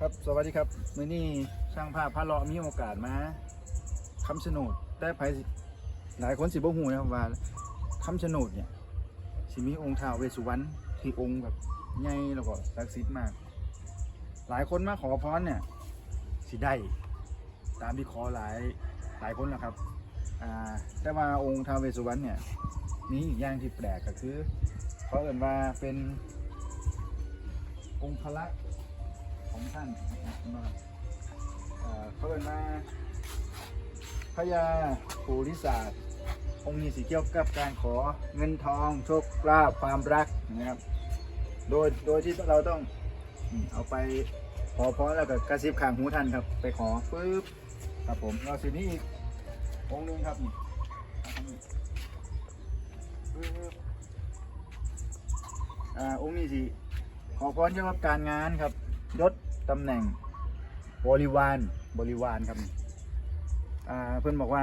ครับสวัสดีครับมือนี้ช่างภาพพระเลาะมีโอกาสมาคำชะโนดแต่ไผหลายคนสิบ่ฮู้นะครับว่าคำชะโนดเนี่ยสิมีองค์ท้าวเวสสุวรรณที่องค์แบบใหญ่แล้วก็ศักดิ์สิทธิ์มาก หลายคนมาขอพรเนี่ยสิได้ตามที่ขอหลายหลายคนนะครับอ่าแต่ว่าองค์ท้าวเวสสุวรรณเนี่ยมีอีกอย่างที่แปลกก็คือเขาเอ่นว่าเป็นองค์พระ ของท่านนะครับเขาเป็นมาพญาภูริศาสตร์องค์นี้สีเกี่ยวกับการขอเงินทองโชคลาภความรักนะครับ โดยโดยที่เราต้องเอาไปขอพรแล้วก็กระซิบข้างหูท่านครับ ไปขอปุ๊บครับผมเราสินี้อีกองค์หนึงครับนี่ปึ๊บอ่าองค์นี้สิขอพรเกี่ยวกับการงานครับยศ ตำแหน่งบริวารบริวารครับอ่าเพื่อนบอกว่า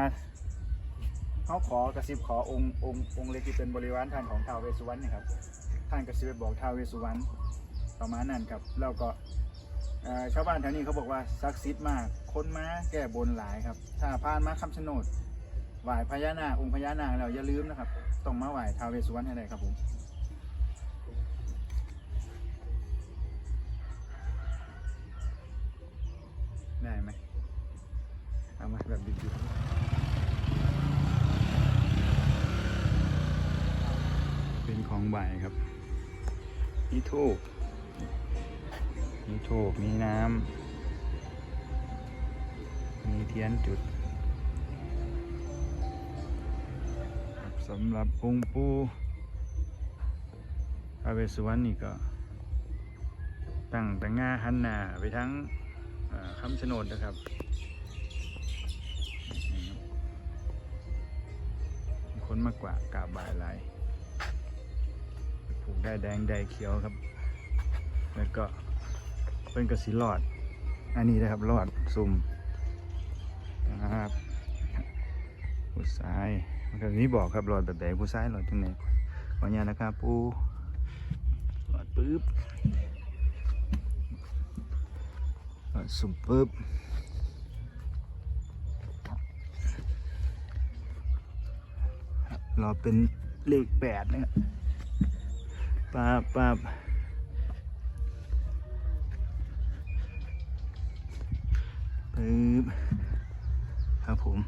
เขาขอกระซิบขอองค์องค์องค์เล็กที่เป็นบริวารท่านของท้าวเวสสุวรรณนี่ครับท่านกระซิบไปบอกท้าวเวสสุวรรณประมาณนั้นครับแล้วก็ชาวบ้านแถวนี้เขาบอกว่าศักดิ์สิทธิ์มากคนมาแก้บนหลายครับ ถ้าผ่านมาคำชะโนดไหว้พญานาคองค์พญานาคแล้วอย่าลืมนะครับ ต้องมาไหว้ท้าวเวสสุวรรณให้ได้ครับผม ได้ไหมเอามาแบบดิบๆเป็นของใบครับมีทูบมีทูบมีน้ำมีเทียนจุดสำหรับองค์ปูพระเวสสุวรรณนี่ก็ ตั้งแต่งาหันหน้าไปทั้ง คำชะโนดนะครับคนมากกว่ากาบบ่ายลายผูกได้แดงได้เขียวครับ แล้วก็เป็นกระสีหลอด อันนี้นะครับหลอดซุ่มนะครับผู้ชายมันก็นี้บอกครับหลอดแบบไหนผู้ชายหลอดตรงไหนขออนุญาตนะครับปูหลอดปึ๊บ สุ่มปุ๊บรอเป็นเลขแปดนะครับปาบปาบปึ๊บครับผม